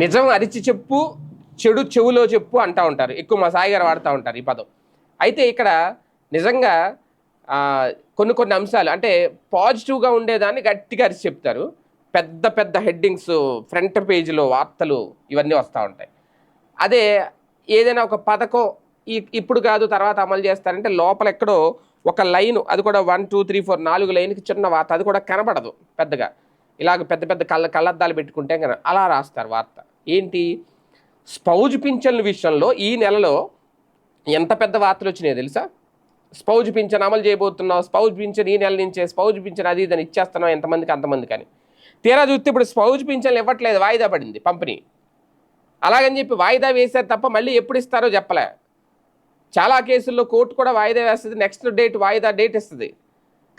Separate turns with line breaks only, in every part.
నిజం అరిచి చెప్పు చెడు చెవులో చెప్పు అంటూ ఉంటారు. ఎక్కువ మా సాయి గారు వాడుతూ ఉంటారు ఈ పదం. అయితే ఇక్కడ నిజంగా కొన్ని కొన్ని అంశాలు అంటే పాజిటివ్గా ఉండేదాన్ని గట్టిగా అరిచి చెప్తారు. పెద్ద పెద్ద హెడ్డింగ్స్ ఫ్రంట్ పేజీలో వార్తలు ఇవన్నీ వస్తూ ఉంటాయి. అదే ఏదైనా ఒక పథకం ఈ ఇప్పుడు కాదు తర్వాత అమలు చేస్తారంటే లోపల ఎక్కడో ఒక లైన్ అది కూడా వన్ టూ త్రీ ఫోర్ నాలుగు లైన్కి చిన్న వార్త అది కూడా కనబడదు పెద్దగా. ఇలాగ పెద్ద పెద్ద కళ్ళ కళ్ళద్దాలు పెట్టుకుంటే కన అలా రాస్తారు వార్త. ఏంటి? స్పౌజ్ పింఛన్ల విషయంలో ఈ నెలలో ఎంత పెద్ద వార్తలు వచ్చినాయో తెలుసా? స్పౌజ్ పింఛన్ అమలు చేయబోతున్నావు స్పౌజ్ పింఛన్ ఈ నెల నుంచే స్పౌజ్ పింఛన్ అది ఇదని ఇచ్చేస్తున్నావు ఎంతమందికి అంతమంది కానీ తీరా చూస్తే ఇప్పుడు స్పౌజ్ పింఛన్లు ఇవ్వట్లేదు వాయిదా పడింది పంపిణీ. అలాగని చెప్పి వాయిదా వేశారు తప్ప మళ్ళీ ఎప్పుడు ఇస్తారో చెప్పలే. చాలా కేసుల్లో కోర్టు కూడా వాయిదా వేస్తుంది నెక్స్ట్ డేట్ వాయిదా డేట్ ఇస్తుంది.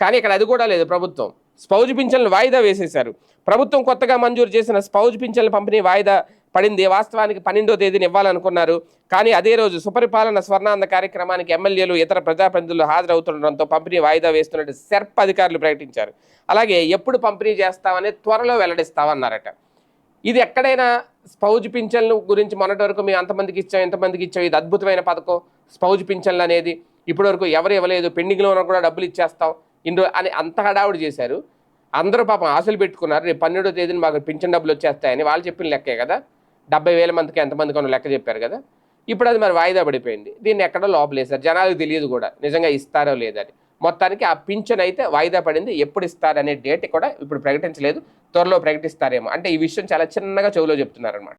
కానీ ఇక్కడ అది కూడా లేదు ప్రభుత్వం. స్పౌజ్ పింఛన్లు వాయిదా వేసేశారు. ప్రభుత్వం కొత్తగా మంజూరు చేసిన స్పౌజ్ పింఛన్ల పంపిణీ వాయిదా పడింది. వాస్తవానికి పన్నెండో తేదీని ఇవ్వాలనుకున్నారు. కానీ అదే రోజు సుపరిపాలన స్వర్ణాంద కార్యక్రమానికి ఎమ్మెల్యేలు ఇతర ప్రజాప్రతినిధులు హాజరవుతుండడంతో పంపిణీ వాయిదా వేస్తున్నట్టు సెర్ప్ అధికారులు ప్రకటించారు. అలాగే ఎప్పుడు పంపిణీ చేస్తామని త్వరలో వెల్లడిస్తామన్నారట. ఇది ఎక్కడైనా స్పౌజ్ పింఛన్లు గురించి మొన్నటి వరకు మేము అంతమందికి ఇచ్చాం ఎంతమందికి ఇచ్చాం ఇది అద్భుతమైన పథకం. స్పౌజ్ పింఛన్లు అనేది ఇప్పటివరకు ఎవరు ఇవ్వలేదు. పెండింగ్లో ఉన్న కూడా డబ్బులు ఇచ్చేస్తాం. ఇందు అని అంత హడావుడు చేశారు. అందరూ పాపం ఆశలు పెట్టుకున్నారు. రేపు పన్నెండో తేదీని మాకు పింఛన్ డబ్బులు వచ్చేస్తాయని వాళ్ళు చెప్పిన లెక్కే కదా. డెబ్బై వేల మందికి ఎంతమందికి ఉన్న లెక్క చెప్పారు కదా. ఇప్పుడు అది మరి వాయిదా పడిపోయింది. దీన్ని ఎక్కడో లోపలేసారు జనాలకు తెలియదు కూడా. నిజంగా ఇస్తారో లేదని. మొత్తానికి ఆ పింఛన్ అయితే వాయిదా పడింది. ఎప్పుడు ఇస్తారనే డేట్ కూడా ఇప్పుడు ప్రకటించలేదు. త్వరలో ప్రకటిస్తారేమో. అంటే ఈ విషయం చాలా చిన్నగా చెవులో చెప్తున్నారు అనమాట